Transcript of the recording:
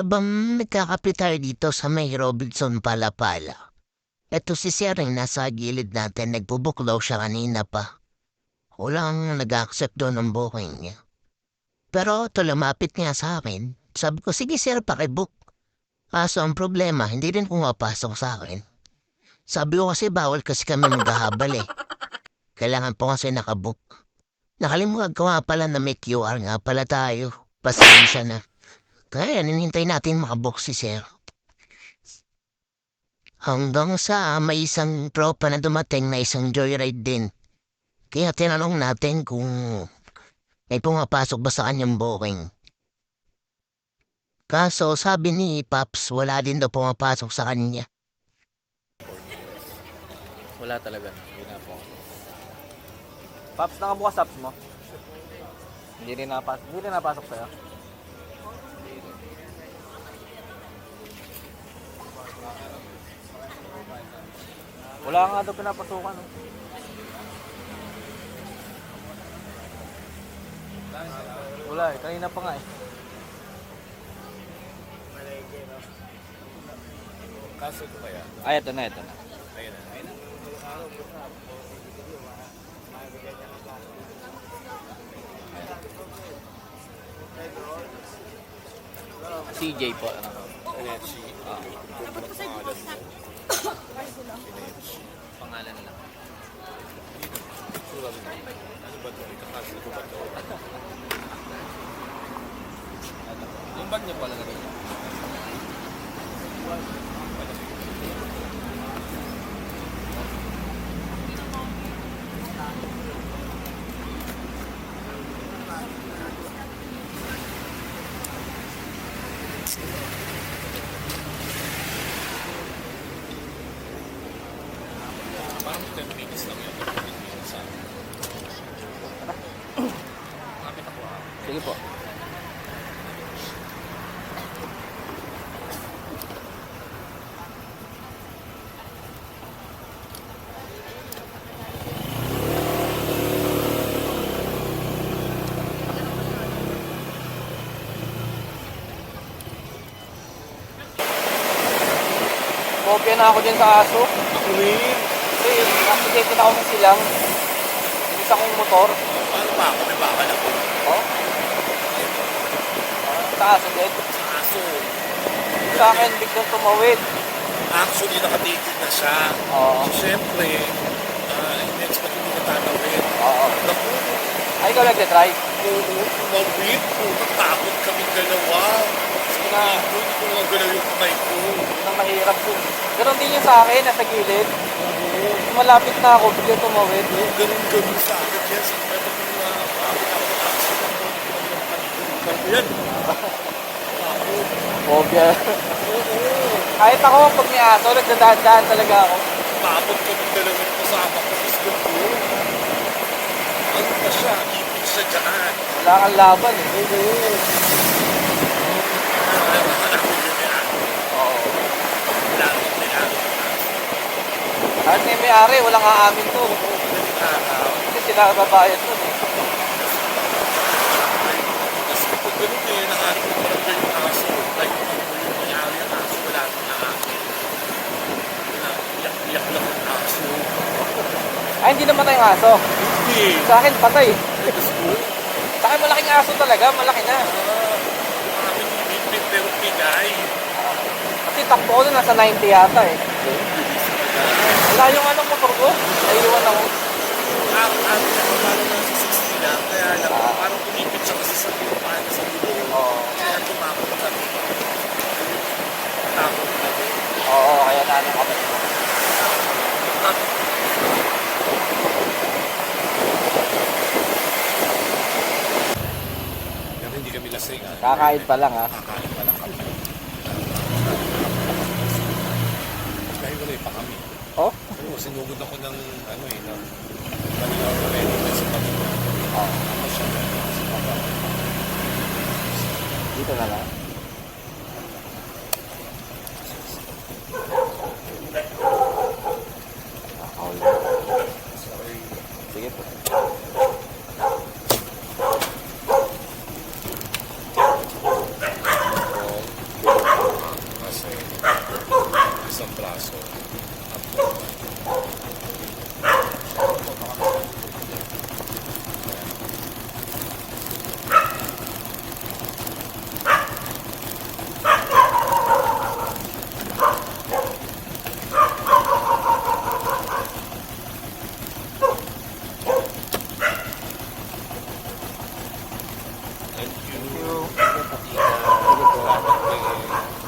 habang nagkakape tayo dito sa may Robinson Palapala. Eto si Sering nasa gilid natin, nagbubuklaw siya kanina pa. Walang nag-accept doon ng booking niya. Pero ito lumapit niya sa akin. Sabi ko, sige sir, pakibook. Kaso ang problema, hindi rin pumapasok sa akin. Sabi ko kasi bawal kasi kami maghahabal eh. Kailangan po kasi nakabook. Nakalimutan ko nga pala na may QR nga pala tayo. Pasensya na. Kaya ninintay natin makabook si sir. Hanggang sa may isang tropa na dumating na isang joyride din. Kaya tinanong natin kung may pumapasok ba sa kanyang booking. Kaso sabi ni Paps wala din daw pumapasok sa kanya. Wala talaga. Hindi na po. Paps, nakabukas apps mo? Hindi rin napasok, hindi rin napasok sa'yo? Wala nga daw pinapasukan. No? Wala eh, kanina pa nga eh. Kaso ko kaya? Ay, ito na, ito na. Ayun na. Ayun na. CJ po. Ano? Energy. Ah. Pangalan lang. Ano ba ito? Ikakaso ko ba ito? Yung bag niya pala lagay niya. Parang 10 minutes lang yun. 15 minutes Kapit ako ah. Sige po. Kopya na ako din sa aso. Uy! Kasi nakikita na ako ng silang. Isa kong motor. Paano pa ako? May bakal ako. Oh? Sa aso din. Sa aso. Sa akin, biglang tumawid. Actually, nakatigil na siya. Oo. So, syempre, uh, in-expect hindi ka tatawid. Oo. Naku, Ay, ikaw nagte-try. oo, na-whip ko. Natakot kaming dalawa. Na, hindi ko nga galaw yung kamay ko. nang mahirap po. Ganon din yung sa akin, nasa gilid. Malapit na ako, biglang tumawid. Oo, ganun-ganun sa akin. Sa ako ako yan. Phobia. Kahit ako, pag may aso, nagdadahan-dahan talaga ako. Takot kaming dalawa yung kasama ko. Gusto ko. Ano pa siya? Ipit siya dyan. Wala kang laban eh. Oo. Ah, hanapin yun yan. Oo. Wala akong kailangan. Kahit may may-ari, walang aamin to. Kasi sinababayad to eh. Kasi pag ganun eh, nakarin ko parang ganyan aso. Like, kung yung mayari ang aso, wala nang naakin. Iyak-iyak lang ang aso. Ay, hindi namatay ang aso. Hindi. Sa akin, patay. Gusto. Sa akin, malaking aso talaga. Malaki na. Ah, yung aking ibigpit pero pinay. Kasi takbo ko na nasa 90 yata eh. Oo, bilis ka na. Wala yung anong motor ko. Naiiwan ako. Ang ang parang nasa 60 lang, kaya lang, parang kumipit siya kasi sa paano sa dulo. Oo. Kaya tumakot kami. Takot kami. Oo, kaya na ano kami. Hindi kami lasing ah. Kakain pa lang ha. Kakain sinugod ako ng ano eh, ng Manila Moreno sa Manila. Oo. Oh. Ano siya sa Papa. Dito na lang. isang braso. At 嗯好的好的好的好的